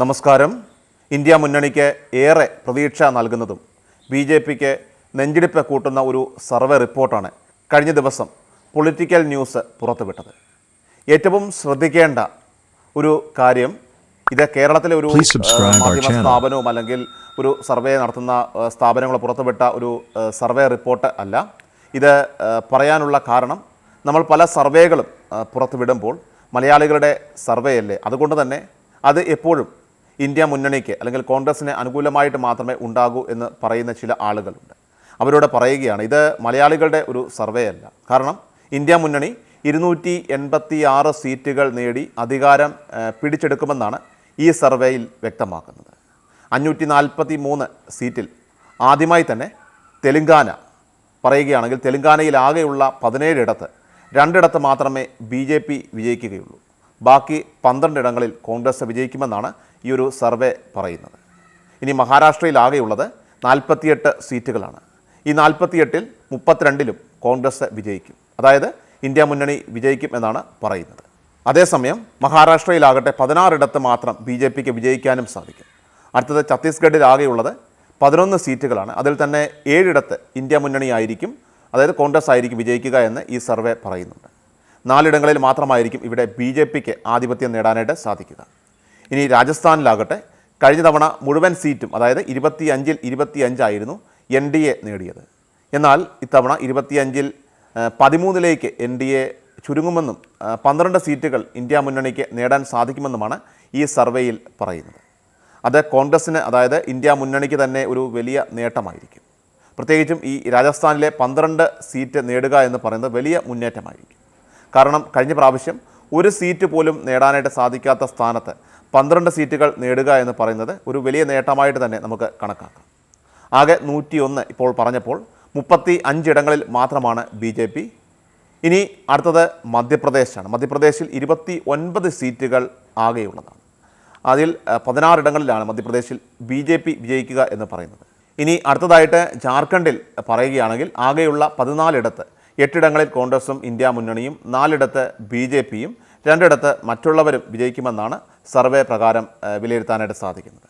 നമസ്കാരം. ഇന്ത്യ മുന്നണിക്ക് ഏറെ പ്രതീക്ഷ നൽകുന്നതും ബി ജെ പിക്ക് നെഞ്ചിടിപ്പ് കൂട്ടുന്ന ഒരു സർവേ റിപ്പോർട്ടാണ് കഴിഞ്ഞ ദിവസം പൊളിറ്റിക്കൽ ന്യൂസ് പുറത്തുവിട്ടത്. ഏറ്റവും ശ്രദ്ധിക്കേണ്ട ഒരു കാര്യം ഇത് കേരളത്തിലെ ഒരു മാധ്യമ സ്ഥാപനവും അല്ലെങ്കിൽ ഒരു സർവേ നടത്തുന്ന സ്ഥാപനങ്ങൾ പുറത്തുവിട്ട ഒരു സർവേ റിപ്പോർട്ട് അല്ല. ഇത് പറയാനുള്ള കാരണം നമ്മൾ പല സർവേകളും പുറത്തുവിടുമ്പോൾ മലയാളികളുടെ സർവേ അല്ലേ? അതുകൊണ്ട് തന്നെ അത് എപ്പോഴും ഇന്ത്യ മുന്നണിക്ക് അല്ലെങ്കിൽ കോൺഗ്രസിന് അനുകൂലമായിട്ട് മാത്രമേ ഉണ്ടാകൂ എന്ന് പറയുന്ന ചില ആളുകളുണ്ട്. അവരോട് പറയുകയാണ് ഇത് മലയാളികളുടെ ഒരു സർവേ അല്ല. കാരണം ഇന്ത്യ മുന്നണി ഇരുന്നൂറ്റി എൺപത്തി ആറ് സീറ്റുകൾ നേടി അധികാരം പിടിച്ചെടുക്കുമെന്നാണ് ഈ സർവേയിൽ വ്യക്തമാക്കുന്നത്. അഞ്ഞൂറ്റി നാൽപ്പത്തി മൂന്ന് സീറ്റിൽ ആദ്യമായി തന്നെ തെലുങ്കാന പറയുകയാണെങ്കിൽ തെലുങ്കാനയിൽ ആകെയുള്ള പതിനേഴിടത്ത് രണ്ടിടത്ത് മാത്രമേ ബി ജെ പി വിജയിക്കുകയുള്ളൂ. ബാക്കി പന്ത്രണ്ടിടങ്ങളിൽ കോൺഗ്രസ് വിജയിക്കുമെന്നാണ് ഈ ഒരു സർവേ പറയുന്നത്. ഇനി മഹാരാഷ്ട്രയിൽ ആകെയുള്ളത് നാൽപ്പത്തിയെട്ട് സീറ്റുകളാണ്. ഈ നാൽപ്പത്തിയെട്ടിൽ മുപ്പത്തിരണ്ടിലും കോൺഗ്രസ് വിജയിക്കും. അതായത് ഇന്ത്യ മുന്നണി വിജയിക്കും എന്നാണ് പറയുന്നത്. അതേസമയം മഹാരാഷ്ട്രയിലാകട്ടെ പതിനാറിടത്ത് മാത്രം ബി ജെ പിക്ക് വിജയിക്കാനും സാധിക്കും. അടുത്തത് ഛത്തീസ്ഗഡിലാകെയുള്ളത് പതിനൊന്ന് സീറ്റുകളാണ്. അതിൽ തന്നെ ഏഴിടത്ത് ഇന്ത്യ മുന്നണിയായിരിക്കും. അതായത് കോൺഗ്രസ് ആയിരിക്കും വിജയിക്കുക എന്ന് ഈ സർവേ പറയുന്നുണ്ട്. നാലിടങ്ങളിൽ മാത്രമായിരിക്കും ഇവിടെ ബി ജെ പിക്ക് ആധിപത്യം നേടാനായിട്ട് സാധിക്കുക. ഇനി രാജസ്ഥാനിലാകട്ടെ കഴിഞ്ഞ തവണ മുഴുവൻ സീറ്റും അതായത് ഇരുപത്തി അഞ്ചിൽ ഇരുപത്തി അഞ്ചായിരുന്നു എൻ ഡി എ നേടിയത്. എന്നാൽ ഇത്തവണ ഇരുപത്തിയഞ്ചിൽ പതിമൂന്നിലേക്ക് എൻ ഡി എ ചുരുങ്ങുമെന്നും പന്ത്രണ്ട് സീറ്റുകൾ ഇന്ത്യ മുന്നണിക്ക് നേടാൻ സാധിക്കുമെന്നുമാണ് ഈ സർവേയിൽ പറയുന്നത്. അത് കോൺഗ്രസ്സിന് അതായത് ഇന്ത്യ മുന്നണിക്ക് തന്നെ ഒരു വലിയ നേട്ടമായിരിക്കും. പ്രത്യേകിച്ചും ഈ രാജസ്ഥാനിലെ പന്ത്രണ്ട് സീറ്റ് നേടുക എന്ന് പറയുന്നത് വലിയ മുന്നേറ്റമായിരിക്കും. കാരണം കഴിഞ്ഞ പ്രാവശ്യം ഒരു സീറ്റ് പോലും നേടാനായിട്ട് സാധിക്കാത്ത സ്ഥാനത്ത് പന്ത്രണ്ട് സീറ്റുകൾ നേടുക എന്ന് പറയുന്നത് ഒരു വലിയ നേട്ടമായിട്ട് തന്നെ നമുക്ക് കണക്കാക്കാം. ആകെ നൂറ്റിയൊന്ന് ഇപ്പോൾ പറഞ്ഞപ്പോൾ മുപ്പത്തി അഞ്ചിടങ്ങളിൽ മാത്രമാണ് ബി ജെ പി. ഇനി അടുത്തത് മധ്യപ്രദേശാണ്. മധ്യപ്രദേശിൽ ഇരുപത്തി ഒൻപത് സീറ്റുകൾ ആകെയുള്ളതാണ്. അതിൽ പതിനാറിടങ്ങളിലാണ് മധ്യപ്രദേശിൽ ബി ജെ പി വിജയിക്കുക എന്ന് പറയുന്നത്. ഇനി അടുത്തതായിട്ട് ജാർഖണ്ഡിൽ പറയുകയാണെങ്കിൽ ആകെയുള്ള പതിനാലിടത്ത് എട്ടിടങ്ങളിൽ കോൺഗ്രസും ഇന്ത്യ മുന്നണിയും നാലിടത്ത് ബി ജെ പിയും രണ്ടിടത്ത് മറ്റുള്ളവരും വിജയിക്കുമെന്നാണ് സർവേ പ്രകാരം വിലയിരുത്താനായിട്ട് സാധിക്കുന്നത്.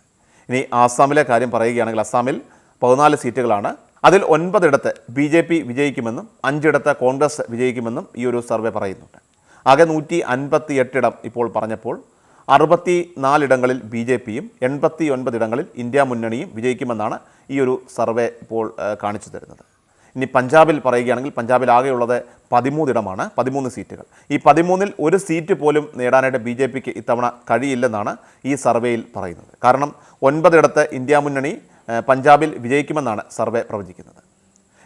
ഇനി ആസാമിലെ കാര്യം പറയുകയാണെങ്കിൽ അസാമിൽ പതിനാല് സീറ്റുകളാണ്. അതിൽ ഒൻപതിടത്ത് ബി ജെ പി വിജയിക്കുമെന്നും അഞ്ചിടത്ത് കോൺഗ്രസ് വിജയിക്കുമെന്നും ഈ ഒരു സർവേ പറയുന്നുണ്ട്. ആകെ നൂറ്റി അൻപത്തി എട്ടിടം ഇപ്പോൾ പറഞ്ഞപ്പോൾ അറുപത്തി നാലിടങ്ങളിൽ ബി ജെ പിയും എൺപത്തി ഒൻപതിടങ്ങളിൽ ഇന്ത്യ മുന്നണിയും വിജയിക്കുമെന്നാണ് ഈ ഒരു സർവേ ഇപ്പോൾ കാണിച്ചു തരുന്നത്. ഇനി പഞ്ചാബിൽ പറയുകയാണെങ്കിൽ പഞ്ചാബിൽ ആകെയുള്ളത് പതിമൂന്നിടമാണ് പതിമൂന്ന് സീറ്റുകൾ. ഈ പതിമൂന്നിൽ ഒരു സീറ്റ് പോലും നേടാനായിട്ട് ബി ജെ പിക്ക് ഇത്തവണ കഴിയില്ലെന്നാണ് ഈ സർവേയിൽ പറയുന്നത്. കാരണം ഒൻപതിടത്ത് ഇന്ത്യ മുന്നണി പഞ്ചാബിൽ വിജയിക്കുമെന്നാണ് സർവേ പ്രവചിക്കുന്നത്.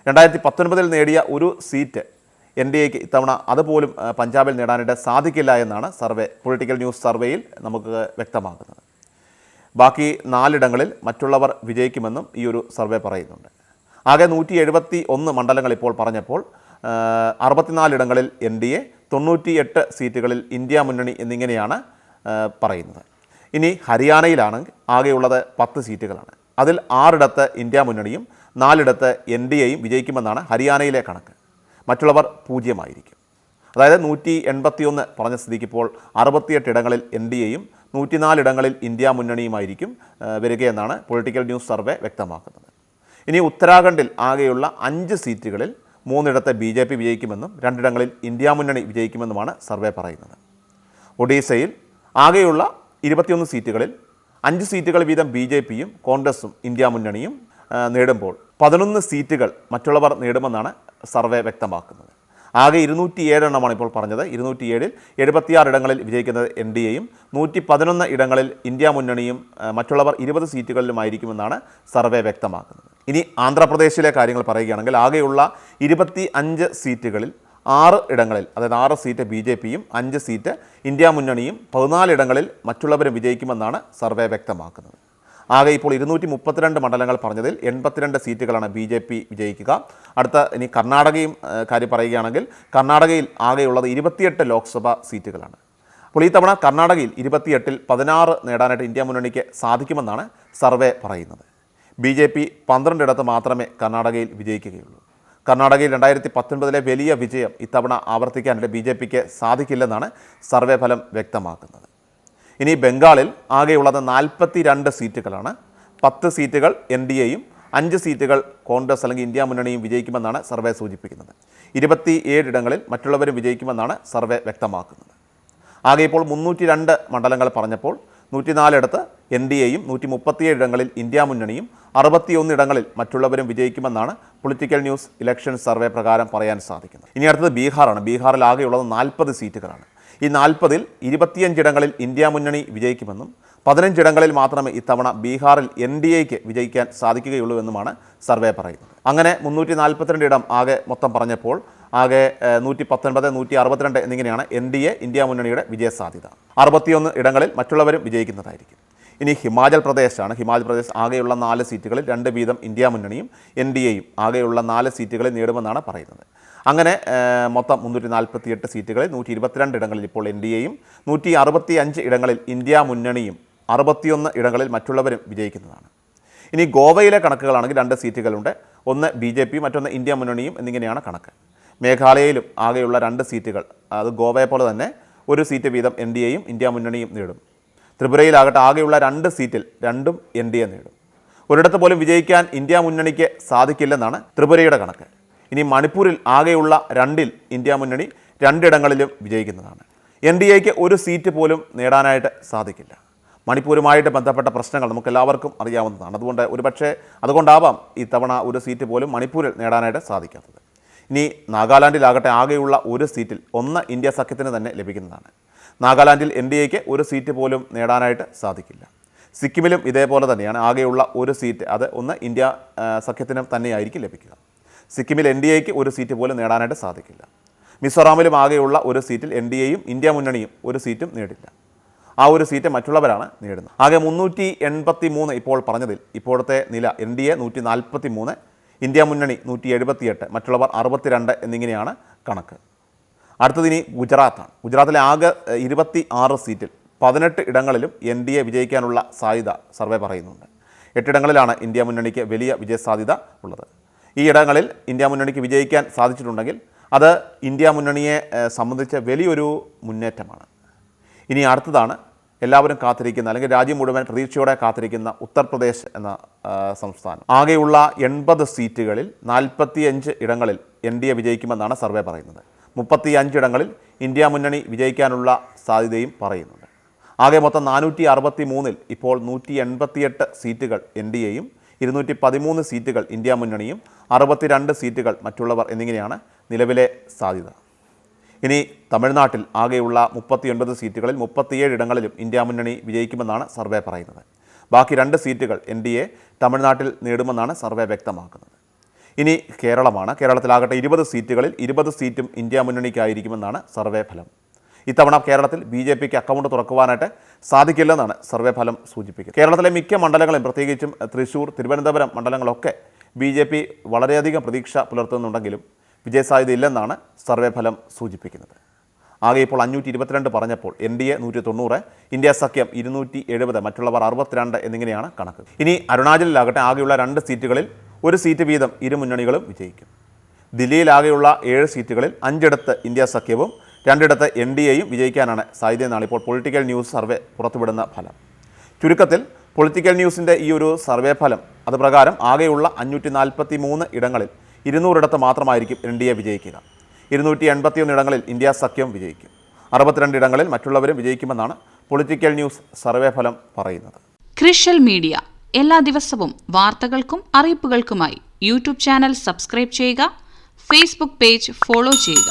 രണ്ടായിരത്തി പത്തൊൻപതിൽ നേടിയ ഒരു സീറ്റ് എൻ ഡി എക്ക് ഇത്തവണ അതുപോലും പഞ്ചാബിൽ നേടാനായിട്ട് സാധിക്കില്ല എന്നാണ് സർവേ പൊളിറ്റിക്കൽ ന്യൂസ് സർവേയിൽ നമുക്ക് വ്യക്തമാക്കുന്നത് ബാക്കി നാലിടങ്ങളിൽ മറ്റുള്ളവർ വിജയിക്കുമെന്നും ഈ ഒരു സർവേ പറയുന്നുണ്ട്. ആകെ നൂറ്റി എഴുപത്തി ഒന്ന് മണ്ഡലങ്ങൾ ഇപ്പോൾ പറഞ്ഞപ്പോൾ അറുപത്തിനാലിടങ്ങളിൽ എൻ ഡി എ തൊണ്ണൂറ്റിയെട്ട് സീറ്റുകളിൽ ഇന്ത്യ മുന്നണി എന്നിങ്ങനെയാണ് പറയുന്നത്. ഇനി ഹരിയാനയിലാണ് ആകെയുള്ളത് പത്ത് സീറ്റുകളാണ്. അതിൽ ആറിടത്ത് ഇന്ത്യ മുന്നണിയും നാലിടത്ത് എൻ ഡി എയും വിജയിക്കുമെന്നാണ് ഹരിയാനയിലെ കണക്ക്. മറ്റുള്ളവർ പൂജ്യമായിരിക്കും. അതായത് നൂറ്റി എൺപത്തിയൊന്ന് പറഞ്ഞ സ്ഥിതിക്ക് ഇപ്പോൾ അറുപത്തിയെട്ട് ഇടങ്ങളിൽ എൻ ഡി എയും നൂറ്റിനാലിടങ്ങളിൽ ഇന്ത്യ മുന്നണിയുമായിരിക്കും വരികയെന്നാണ് പൊളിറ്റിക്കൽ ന്യൂസ് സർവേ വ്യക്തമാക്കുന്നത്. ഇനി ഉത്തരാഖണ്ഡിൽ ആകെയുള്ള അഞ്ച് സീറ്റുകളിൽ മൂന്നിടത്ത് ബി ജെ പി വിജയിക്കുമെന്നും രണ്ടിടങ്ങളിൽ ഇന്ത്യ മുന്നണി വിജയിക്കുമെന്നുമാണ് സർവേ പറയുന്നത്. ഒഡീസയിൽ ആകെയുള്ള ഇരുപത്തിയൊന്ന് സീറ്റുകളിൽ അഞ്ച് സീറ്റുകൾ വീതം ബി ജെ പിയും കോൺഗ്രസും ഇന്ത്യ മുന്നണിയും നേടുമ്പോൾ പതിനൊന്ന് സീറ്റുകൾ മറ്റുള്ളവർ നേടുമെന്നാണ് സർവേ വ്യക്തമാക്കുന്നത്. ആകെ ഇരുന്നൂറ്റി ഏഴെണ്ണമാണ് ഇപ്പോൾ പറഞ്ഞത്. ഇരുന്നൂറ്റി ഏഴിൽ എഴുപത്തിയാറ് ഇടങ്ങളിൽ വിജയിക്കുന്നത് എൻ ഡി എയും നൂറ്റി പതിനൊന്ന് ഇടങ്ങളിൽ ഇന്ത്യ മുന്നണിയും മറ്റുള്ളവർ ഇരുപത് സീറ്റുകളിലുമായിരിക്കുമെന്നാണ് സർവേ വ്യക്തമാക്കുന്നത്. ഇനി ആന്ധ്രാപ്രദേശിലെ കാര്യങ്ങൾ പറയുകയാണെങ്കിൽ ആകെയുള്ള ഇരുപത്തി അഞ്ച് സീറ്റുകളിൽ ആറ് ഇടങ്ങളിൽ അതായത് ആറ് സീറ്റ് ബി ജെ പിയും അഞ്ച് സീറ്റ് ഇന്ത്യ മുന്നണിയും പതിനാല് ഇടങ്ങളിൽ മറ്റുള്ളവരും വിജയിക്കുമെന്നാണ് സർവേ വ്യക്തമാക്കുന്നത്. ആകെ ഇപ്പോൾ ഇരുന്നൂറ്റി മുപ്പത്തിരണ്ട് മണ്ഡലങ്ങൾ പറഞ്ഞതിൽ എൺപത്തിരണ്ട് സീറ്റുകളാണ് ബി ജെ പി വിജയിക്കുക. അടുത്ത ഇനി കർണാടകയും കാര്യം പറയുകയാണെങ്കിൽ കർണാടകയിൽ ആകെയുള്ളത് ഇരുപത്തിയെട്ട് ലോക്സഭാ സീറ്റുകളാണ്. അപ്പോൾ ഈ തവണ കർണാടകയിൽ ഇരുപത്തിയെട്ടിൽ പതിനാറ് നേടാനായിട്ട് ഇന്ത്യ മുന്നണിക്ക് സാധിക്കുമെന്നാണ് സർവേ പറയുന്നത്. ബി ജെ പി പന്ത്രണ്ടിടത്ത് മാത്രമേ കർണാടകയിൽ വിജയിക്കുകയുള്ളൂ. കർണാടകയിൽ രണ്ടായിരത്തി പത്തൊൻപതിലെ വലിയ വിജയം ഇത്തവണ ആവർത്തിക്കാനായിട്ട് ബി ജെ പിക്ക് സാധിക്കില്ലെന്നാണ് സർവേ ഫലം വ്യക്തമാക്കുന്നത്. ഇനി ബംഗാളിൽ ആകെയുള്ളത് നാൽപ്പത്തി രണ്ട് സീറ്റുകളാണ്. പത്ത് സീറ്റുകൾ എൻ ഡി എയും അഞ്ച് സീറ്റുകൾ കോൺഗ്രസ് അല്ലെങ്കിൽ ഇന്ത്യ മുന്നണിയും വിജയിക്കുമെന്നാണ് സർവേ സൂചിപ്പിക്കുന്നത്. ഇരുപത്തി ഏഴിടങ്ങളിൽ മറ്റുള്ളവരും വിജയിക്കുമെന്നാണ് സർവേ വ്യക്തമാക്കുന്നത്. ആകെ ഇപ്പോൾ മുന്നൂറ്റി രണ്ട് മണ്ഡലങ്ങൾ പറഞ്ഞപ്പോൾ നൂറ്റിനാലിടത്ത് എൻ ഡി എയും നൂറ്റി മുപ്പത്തിയേഴ് ഇടങ്ങളിൽ ഇന്ത്യ മുന്നണിയും അറുപത്തിയൊന്നിടങ്ങളിൽ മറ്റുള്ളവരും വിജയിക്കുമെന്നാണ് പൊളിറ്റിക്കൽ ന്യൂസ് ഇലക്ഷൻ സർവേ പ്രകാരം പറയാൻ സാധിക്കുന്നത്. ഇനി അടുത്തത് ബീഹാറാണ്. ബീഹാറിൽ ആകെയുള്ളത് നാൽപ്പത് സീറ്റുകളാണ്. ഈ നാൽപ്പതിൽ ഇരുപത്തിയഞ്ചിടങ്ങളിൽ ഇന്ത്യ മുന്നണി വിജയിക്കുമെന്നും പതിനഞ്ചിടങ്ങളിൽ മാത്രമേ ഇത്തവണ ബീഹാറിൽ എൻ ഡി എക്ക് വിജയിക്കാൻ സാധിക്കുകയുള്ളൂ എന്നുമാണ് സർവേ പറയുന്നത്. അങ്ങനെ മുന്നൂറ്റി നാൽപ്പത്തിരണ്ട് ഇടം ആകെ മൊത്തം പറഞ്ഞപ്പോൾ ആകെ നൂറ്റി പത്തൊൻപത് നൂറ്റി അറുപത്തിരണ്ട് എന്നിങ്ങനെയാണ് എൻ ഡി എ ഇന്ത്യ മുന്നണിയുടെ വിജയസാധ്യത. അറുപത്തിയൊന്ന് ഇടങ്ങളിൽ മറ്റുള്ളവരും വിജയിക്കുന്നതായിരിക്കും. ഇനി ഹിമാചൽ പ്രദേശാണ്. ഹിമാചൽ പ്രദേശ് ആകെയുള്ള നാല് സീറ്റുകളിൽ രണ്ട് വീതം ഇന്ത്യ മുന്നണിയും എൻ ഡി എയും ആകെയുള്ള നാല് സീറ്റുകളിൽ നേടുമെന്നാണ് പറയുന്നത്. അങ്ങനെ മൊത്തം മുന്നൂറ്റി നാൽപ്പത്തി എട്ട് സീറ്റുകളിൽ നൂറ്റി ഇരുപത്തിരണ്ട് ഇടങ്ങളിൽ ഇപ്പോൾ എൻ ഡി എയും നൂറ്റി അറുപത്തി അഞ്ച് ഇടങ്ങളിൽ ഇന്ത്യ മുന്നണിയും അറുപത്തിയൊന്ന് ഇടങ്ങളിൽ മറ്റുള്ളവരും വിജയിക്കുന്നതാണ്. ഇനി ഗോവയിലെ കണക്കുകളാണെങ്കിൽ രണ്ട് സീറ്റുകളുണ്ട്. ഒന്ന് ബി ജെ പി മറ്റൊന്ന് ഇന്ത്യ മുന്നണിയും എന്നിങ്ങനെയാണ് കണക്ക്. മേഘാലയയിലും ആകെയുള്ള രണ്ട് സീറ്റുകൾ അത് ഗോവയെ പോലെ തന്നെ ഒരു സീറ്റ് വീതം എൻ ഡി എയും ഇന്ത്യ മുന്നണിയും നേടും. ത്രിപുരയിലാകട്ടെ ആകെയുള്ള രണ്ട് സീറ്റിൽ രണ്ടും എൻ ഡി എ നേടും. ഒരിടത്ത് പോലും വിജയിക്കാൻ ഇന്ത്യ മുന്നണിക്ക് സാധിക്കില്ലെന്നാണ് ത്രിപുരയുടെ കണക്ക്. ഇനി മണിപ്പൂരിൽ ആകെയുള്ള രണ്ടിൽ ഇന്ത്യ മുന്നണി രണ്ടിടങ്ങളിലും വിജയിക്കുന്നതാണ്. എൻ ഡി എക്ക് ഒരു സീറ്റ് പോലും നേടാനായിട്ട് സാധിക്കില്ല. മണിപ്പൂരുമായിട്ട് ബന്ധപ്പെട്ട പ്രശ്നങ്ങൾ നമുക്ക് എല്ലാവർക്കും അറിയാവുന്നതാണ്. അതുകൊണ്ട് ഒരുപക്ഷെ അതുകൊണ്ടാവാം ഇത്തവണ ഒരു സീറ്റ് പോലും മണിപ്പൂരിൽ നേടാനായിട്ട് സാധിക്കാത്തത്. ഇനി നാഗാലാൻഡിലാകട്ടെ ആകെയുള്ള ഒരു സീറ്റിൽ ഒന്ന് ഇന്ത്യ സഖ്യത്തിന് തന്നെ ലഭിക്കുന്നതാണ്. നാഗാലാൻഡിൽ എൻ ഡി എക്ക് ഒരു സീറ്റ് പോലും നേടാനായിട്ട് സാധിക്കില്ല. സിക്കിമിലും ഇതേപോലെ തന്നെയാണ്. ആകെയുള്ള ഒരു സീറ്റ് അത് ഒന്ന് ഇന്ത്യ സഖ്യത്തിനും തന്നെയായിരിക്കും ലഭിക്കുക. സിക്കിമിൽ എൻ ഡി എക്ക് ഒരു സീറ്റ് പോലും നേടാനായിട്ട് സാധിക്കില്ല. മിസോറാമിലും ആകെയുള്ള ഒരു സീറ്റിൽ എൻ ഡി എയും ഇന്ത്യ മുന്നണിയും ഒരു സീറ്റും നേടില്ല. ആ ഒരു സീറ്റ് മറ്റുള്ളവരാണ് നേടുന്നത്. ആകെ മുന്നൂറ്റി എൺപത്തി മൂന്ന് ഇപ്പോൾ പറഞ്ഞതിൽ ഇപ്പോഴത്തെ നില എൻ ഡി എ നൂറ്റി നാൽപ്പത്തി മൂന്ന് ഇന്ത്യ മുന്നണി നൂറ്റി എഴുപത്തിയെട്ട് മറ്റുള്ളവർ അറുപത്തിരണ്ട് എന്നിങ്ങനെയാണ് കണക്ക്. അടുത്തതിനി ഗുജറാത്താണ്. ഗുജറാത്തിലെ ആകെ ഇരുപത്തി ആറ് സീറ്റിൽ പതിനെട്ട് ഇടങ്ങളിലും എൻ ഡി എ വിജയിക്കാനുള്ള സാധ്യത സർവേ പറയുന്നുണ്ട്. എട്ടിടങ്ങളിലാണ് ഇന്ത്യ മുന്നണിക്ക് വലിയ വിജയസാധ്യത ഉള്ളത്. ഈ ഇടങ്ങളിൽ ഇന്ത്യ മുന്നണിക്ക് വിജയിക്കാൻ സാധിച്ചിട്ടുണ്ടെങ്കിൽ അത് ഇന്ത്യ മുന്നണിയെ സംബന്ധിച്ച വലിയൊരു മുന്നേറ്റമാണ്. ഇനി അടുത്തതാണ് എല്ലാവരും കാത്തിരിക്കുന്ന അല്ലെങ്കിൽ രാജ്യം മുഴുവൻ പ്രതീക്ഷയോടെ കാത്തിരിക്കുന്ന ഉത്തർപ്രദേശ് എന്ന സംസ്ഥാനം. ആകെയുള്ള എൺപത് സീറ്റുകളിൽ നാൽപ്പത്തിയഞ്ച് ഇടങ്ങളിൽ എൻ ഡി എ വിജയിക്കുമെന്നാണ് സർവേ പറയുന്നത്. മുപ്പത്തി ഇടങ്ങളിൽ ഇന്ത്യ മുന്നണി വിജയിക്കാനുള്ള സാധ്യതയും പറയുന്നുണ്ട്. ആകെ മൊത്തം നാനൂറ്റി അറുപത്തി മൂന്നിൽ ഇപ്പോൾ നൂറ്റി എൺപത്തിയെട്ട് സീറ്റുകൾ എൻ ഡി എയും ഇരുന്നൂറ്റി പതിമൂന്ന് സീറ്റുകൾ ഇന്ത്യ മുന്നണിയും അറുപത്തിരണ്ട് സീറ്റുകൾ മറ്റുള്ളവർ എന്നിങ്ങനെയാണ് നിലവിലെ സാധ്യത. ഇനി തമിഴ്നാട്ടിൽ ആകെയുള്ള മുപ്പത്തിയൊൻപത് സീറ്റുകളിൽ മുപ്പത്തിയേഴ് ഇടങ്ങളിലും ഇന്ത്യ മുന്നണി വിജയിക്കുമെന്നാണ് സർവേ പറയുന്നത്. ബാക്കി രണ്ട് സീറ്റുകൾ എൻ ഡി എ തമിഴ്നാട്ടിൽ നേടുമെന്നാണ് സർവേ വ്യക്തമാക്കുന്നത്. ഇനി കേരളമാണ്. കേരളത്തിലാകട്ടെ ഇരുപത് സീറ്റുകളിൽ ഇരുപത് സീറ്റും ഇന്ത്യ മുന്നണിക്കായിരിക്കുമെന്നാണ് സർവേ ഫലം. ഇത്തവണ കേരളത്തിൽ ബി ജെ പിക്ക് അക്കൗണ്ട് തുറക്കുവാനായിട്ട് സാധിക്കില്ലെന്നാണ് സർവേ ഫലം സൂചിപ്പിക്കുന്നത്. കേരളത്തിലെ മിക്ക മണ്ഡലങ്ങളും പ്രത്യേകിച്ചും തൃശൂർ തിരുവനന്തപുരം മണ്ഡലങ്ങളൊക്കെ ബി ജെ പി വളരെയധികം പ്രതീക്ഷ പുലർത്തുന്നുണ്ടെങ്കിലും വിജയസാധ്യത ഇല്ലെന്നാണ് സർവേ ഫലം സൂചിപ്പിക്കുന്നത്. ആകെ ഇപ്പോൾ അഞ്ഞൂറ്റി ഇരുപത്തിരണ്ട് പറഞ്ഞപ്പോൾ എൻ ഡി എ നൂറ്റി തൊണ്ണൂറ് ഇന്ത്യ സഖ്യം ഇരുന്നൂറ്റി എഴുപത് മറ്റുള്ളവർ അറുപത്തിരണ്ട് എന്നിങ്ങനെയാണ് കണക്ക്. ഇനി അരുണാചലിലാകട്ടെ ആകെയുള്ള രണ്ട് സീറ്റുകളിൽ ഒരു സീറ്റ് വീതം ഇരു മുന്നണികളും വിജയിക്കും. ദില്ലിയിലാകെയുള്ള ഏഴ് സീറ്റുകളിൽ അഞ്ചിടത്ത് ഇന്ത്യ സഖ്യവും രണ്ടിടത്ത് എൻ ഡി എയും വിജയിക്കാനാണ് സാധ്യതയെന്നാണ് ഇപ്പോൾ പൊളിറ്റിക്കൽ ന്യൂസ് സർവേ പുറത്തുവിടുന്ന ഫലം. ചുരുക്കത്തിൽ പൊളിറ്റിക്കൽ ന്യൂസിന്റെ ഈ ഒരു സർവേ ഫലം അത് പ്രകാരം ആകെയുള്ള അഞ്ഞൂറ്റി നാൽപ്പത്തി മൂന്ന് ഇടങ്ങളിൽ ഇരുന്നൂറിടത്ത് മാത്രമായിരിക്കും എൻ ഡി എ വിജയിക്കുക. ഇരുന്നൂറ്റി എൺപത്തിയൊന്ന് ഇടങ്ങളിൽ ഇന്ത്യ സഖ്യം വിജയിക്കും. അറുപത്തിരണ്ട് ഇടങ്ങളിൽ മറ്റുള്ളവരും വിജയിക്കുമെന്നാണ് പൊളിറ്റിക്കൽ ന്യൂസ് സർവേ ഫലം പറയുന്നത്. ക്രിഷ്യൽ മീഡിയ. എല്ലാ ദിവസവും വാർത്തകൾക്കും അറിയിപ്പുകൾക്കുമായി യൂട്യൂബ് ചാനൽ സബ്സ്ക്രൈബ് ചെയ്യുക ഫേസ്ബുക്ക് പേജ് ഫോളോ ചെയ്യുക.